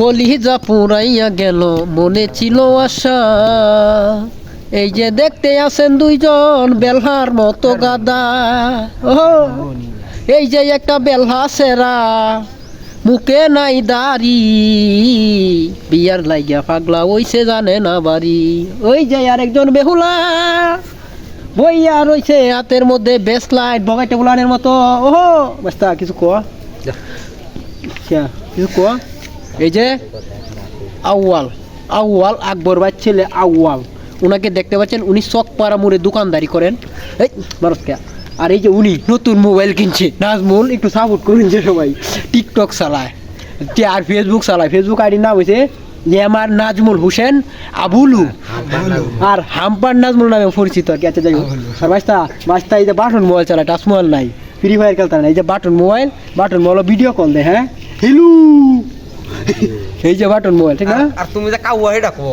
কলিজা পুরাইয়া গেল মনে ছিল আশা। এই যে দেখতে আছেন দুইজন বেলহার মতো গাদা ও এই যে একটা বেলহা সেরা মুখে নাই দাড়ি। বিয়ার লাগিয়া পাগলা ওইসে জানে না বাড়ি। ওই যে আর একজন বেহুলা বইয়া রইছে হাতের মধ্যে বেস লাইট বগাই টেবুলানের মতো। ওহো বাস্তা কিছু কোয়া কিছু কোয়া এই যে আউয়াল আউয়াল আকবর ভাই ছেলে আউয়াল। ওনাকে দেখতে পাচ্ছেন, উনি চক পাড়া মোড়ে দোকানদারি করেন। এই মানুষ কে? আর এই যে উনি নতুন মোবাইল কিনছে, নাজমুল, একটু সাপোর্ট করুন যে সবাই। টিকটক চালায় আর ফেসবুক চালায়। ফেসবুক আইডির নাম হয়েছে যে নাজমুল হোসেন আবুলু। আর হাম্পার নাজমুল নামে পরিচিত আর কি। আচ্ছা যাই হোক। আর বাস্তা বাস্তা এই যে বাটন মোবাইল চালায় টাচ মোবাইল নাই। ফ্রি ফায়ার খেলতে না। এই যে button mobile button mobile video call দেয় হ্যাঁ? হেলু! এই যে বাটন মোবাইল ঠিক না? আর তুমি যে কাউয়া এটা কো